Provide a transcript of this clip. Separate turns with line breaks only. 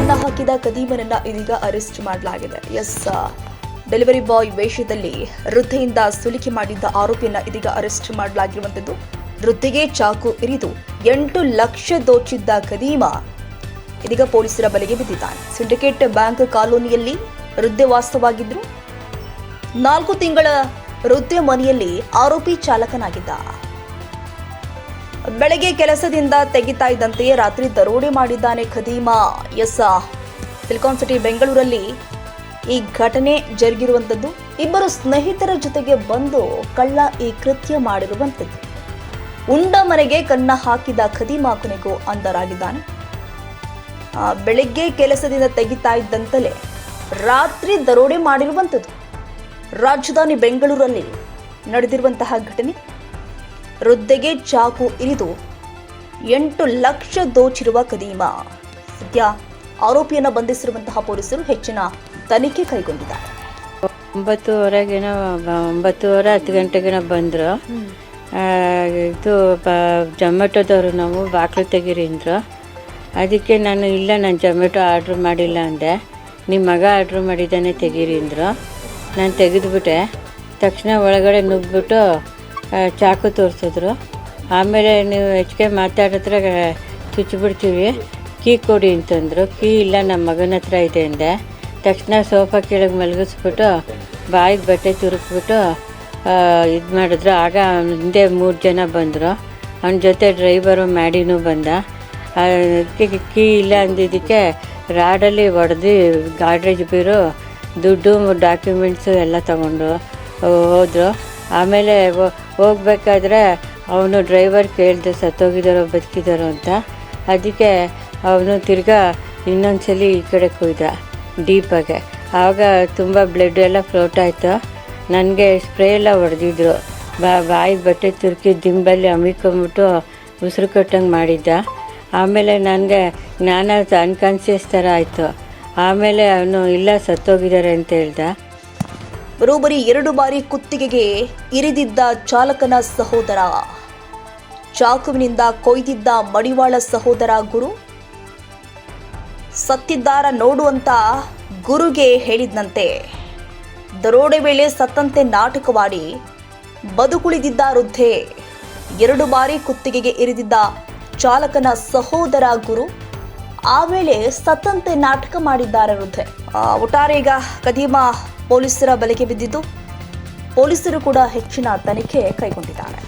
ಕನ್ನ ಹಾಕಿದ ಕದೀಮನನ್ನ ಇದೀಗ ಅರೆಸ್ಟ್ ಮಾಡಲಾಗಿದೆ. ಎಸ್ ಡೆಲಿವರಿ ಬಾಯ್ ವೇಷದಲ್ಲಿ ವೃದ್ಧೆಯಿಂದ ಸುಲಿಕೆ ಮಾಡಿದ್ದ ಆರೋಪಿಯನ್ನ ಇದೀಗ ಅರೆಸ್ಟ್ ಮಾಡಲಾಗಿರುವಂತದ್ದು ವೃದ್ಧೆಗೆ ಚಾಕು ಇರಿದು ಎಂಟು ಲಕ್ಷ ದೋಚಿದ್ದ ಕದೀಮ ಇದೀಗ ಪೊಲೀಸರ ಬಲೆಗೆ ಬಿದ್ದಿದ್ದಾನೆ. ಸಿಂಡಿಕೇಟ್ ಬ್ಯಾಂಕ್ ಕಾಲೋನಿಯಲ್ಲಿ ವೃದ್ಧೆ ವಾಸವಾಗಿದ್ರು ನಾಲ್ಕು ತಿಂಗಳ ವೃದ್ಧೆ ಮನೆಯಲ್ಲಿ ಆರೋಪಿ ಚಾಲಕನಾಗಿದ್ದ. ಬೆಳಗ್ಗೆ ಕೆಲಸದಿಂದ ತೆಗಿತಾ ಇದ್ದಂತೆಯೇ ರಾತ್ರಿ ದರೋಡೆ ಮಾಡಿದ್ದಾನೆ ಖದೀಮಾ. ಎಸ್ ಸಿಲಿಕಾನ್ ಸಿಟಿ, ಬೆಂಗಳೂರಲ್ಲಿ ಈ ಘಟನೆ ಜರುಗಿರುವಂಥದ್ದು ಇಬ್ಬರು ಸ್ನೇಹಿತರ ಜೊತೆಗೆ ಬಂದು ಕಳ್ಳ ಈ ಕೃತ್ಯ ಮಾಡಿರುವಂಥದ್ದು ಉಂಡ ಮನೆಗೆ ಕನ್ನ ಹಾಕಿದ ಖದೀಮಾ ಕೊನೆಗೂ ಅಂಧರಾಗಿದ್ದಾನೆ. ಬೆಳಿಗ್ಗೆ ಕೆಲಸದಿಂದ ತೆಗಿತಾ ಇದ್ದಂತಲೇ ರಾತ್ರಿ ದರೋಡೆ ಮಾಡಿರುವಂಥದ್ದು ರಾಜಧಾನಿ ಬೆಂಗಳೂರಲ್ಲಿ ನಡೆದಿರುವಂತಹ ಘಟನೆ. ವೃದ್ಧೆಗೆ ಚಾಕು ಇರಿದು ಎಂಟು ಲಕ್ಷ ದೋಚಿರುವ ಕದೀಮ. ಸದ್ಯ ಆರೋಪಿಯನ್ನು ಬಂಧಿಸಿರುವಂತಹ ಪೊಲೀಸರು ಹೆಚ್ಚಿನ ತನಿಖೆ ಕೈಗೊಂಡಿದ್ದಾರೆ.
ಒಂಬತ್ತುವರೆಗಿನ ಒಂಬತ್ತುವರೆ ಹತ್ತು ಗಂಟೆಗೇನೋ ಬಂದರು. ಇದು ಜೊಮ್ಯಾಟೋದವರು ಜೊಮೆಟೊದವರು ನಾವು ಬಾಕ್ಲು ತೆಗೀರಿ ಅಂದರು. ಅದಕ್ಕೆ ನಾನು ಇಲ್ಲ ನಾನು ಜೊಮೆಟೊ ಆರ್ಡ್ರ್ ಮಾಡಿಲ್ಲ ಅಂದೆ. ನಿಮ್ಮ ಮಗ ಆರ್ಡ್ರ್ ಮಾಡಿದ್ದಾನೆ ತೆಗೀರಿ ಅಂದರು. ನಾನು ತೆಗೆದುಬಿಟ್ಟೆ. ತಕ್ಷಣ ಒಳಗಡೆ ನುಗ್ಗಿಬಿಟ್ಟು ಚಾಕು ತೋರಿಸಿದ್ರು. ಆಮೇಲೆ ನೀವು ಹೆಚ್ಚಿಗೆ ಮಾತಾಡಿದ್ರೆ ಚುಚ್ಚಿಬಿಡ್ತೀವಿ. ಕೀ ಕೊಡಿ ಅಂತಂದರು. ಕೀ ಇಲ್ಲ ನಮ್ಮ ಮಗನ ಹತ್ರ ಇದೆ ಅಂದೆ. ತಕ್ಷಣ ಸೋಫಾ ಕೆಳಗೆ ಮಲಗಿಸ್ಬಿಟ್ಟು, ಬಾಯಿಗೆ ಬಟ್ಟೆ ತುರುಕ್ಬಿಟ್ಟು ಇದು ಮಾಡಿದ್ರು. ಆಗ ಹಿಂದೆ ಮೂರು ಜನ ಬಂದರು. ಅವನ ಜೊತೆ ಡ್ರೈವರು ಮ್ಯಾಡಿನೂ ಬಂದ. ಕೀ ಇಲ್ಲ ಅಂದಿದ್ದಕ್ಕೆ ರಾಡಲ್ಲಿ ಹೊಡೆದು ಗಾಡ್ರೇಜ್ ಬೀರು ದುಡ್ಡು, ಡಾಕ್ಯುಮೆಂಟ್ಸು ಎಲ್ಲ ತಗೊಂಡು, ಹೋದರು. ಆಮೇಲೆ ಹೋಗ್ಬೇಕಾದ್ರೆ ಅವನು ಡ್ರೈವರ್ ಕೇಳಿದೆ ಸತ್ತೋಗಿದ್ದಾರೋ ಬದುಕಿದಾರೋ ಅಂತ. ಅದಕ್ಕೆ ಅವನು ತಿರ್ಗಾ ಇನ್ನೊಂದ್ಸಲಿ ಈ ಕಡೆ ಕುಯ್ದ ಡೀಪಾಗೆ ಆವಾಗ ತುಂಬ ಬ್ಲಡ್ ಎಲ್ಲ ಫ್ಲೋಟ್ ಆಯಿತು. ನನಗೆ ಸ್ಪ್ರೇ ಎಲ್ಲ ಹೊಡೆದಿದ್ರು. ಬಾಯಿ ಬಟ್ಟೆ ತುರ್ಕಿ ದಿಂಬಲ್ಲಿ ಅಮಿಕೊಂಬಿಟ್ಟು ಉಸಿರು ಕಟ್ಟಂಗೆ ಮಾಡಿದ್ದ. ಆಮೇಲೆ ನನಗೆ ಜ್ಞಾನ ಅನ್ಕಾನ್ಸಿಯಸ್ ಥರ ಆಯಿತು. ಆಮೇಲೆ ಅವನು ಇಲ್ಲ ಸತ್ತೋಗಿದ್ದಾರೆ ಅಂತ ಹೇಳ್ದ.
ಬರೋಬ್ಬರಿ ಎರಡು ಬಾರಿ ಕುತ್ತಿಗೆಗೆ ಇರಿದಿದ್ದ ಚಾಲಕನ ಸಹೋದರ. ಚಾಕುವಿನಿಂದ ಕೊಯ್ದಿದ್ದ ಮಡಿವಾಳ ಸಹೋದರ ಗುರು. ಸತ್ತಿದ್ದಾರ ನೋಡುವಂತ ಗುರುಗೆ ಹೇಳಿದ್ನಂತೆ. ದರೋಡೆ ವೇಳೆ ಸತ್ತಂತೆ ನಾಟಕವಾಡಿ ಬದುಕುಳಿದಿದ್ದ ವೃದ್ಧೆ ಎರಡು ಬಾರಿ ಕುತ್ತಿಗೆಗೆ ಇರಿದಿದ್ದ ಚಾಲಕನ ಸಹೋದರ ಗುರು. ಆಮೇಲೆ ಸತ್ತಂತೆ ನಾಟಕ ಮಾಡಿದ್ದಾರೆ ವೃದ್ಧೆ. ಆ, ಒಟ್ಟಾರೆ ಈಗ ಕದೀಮ ಪೊಲೀಸರ ಬಲೆಗೆ ಬಿದ್ದಿದ್ದು ಪೊಲೀಸರು ಕೂಡ ಹೆಚ್ಚಿನ ತನಿಖೆ ಕೈಗೊಂಡಿದ್ದಾರೆ.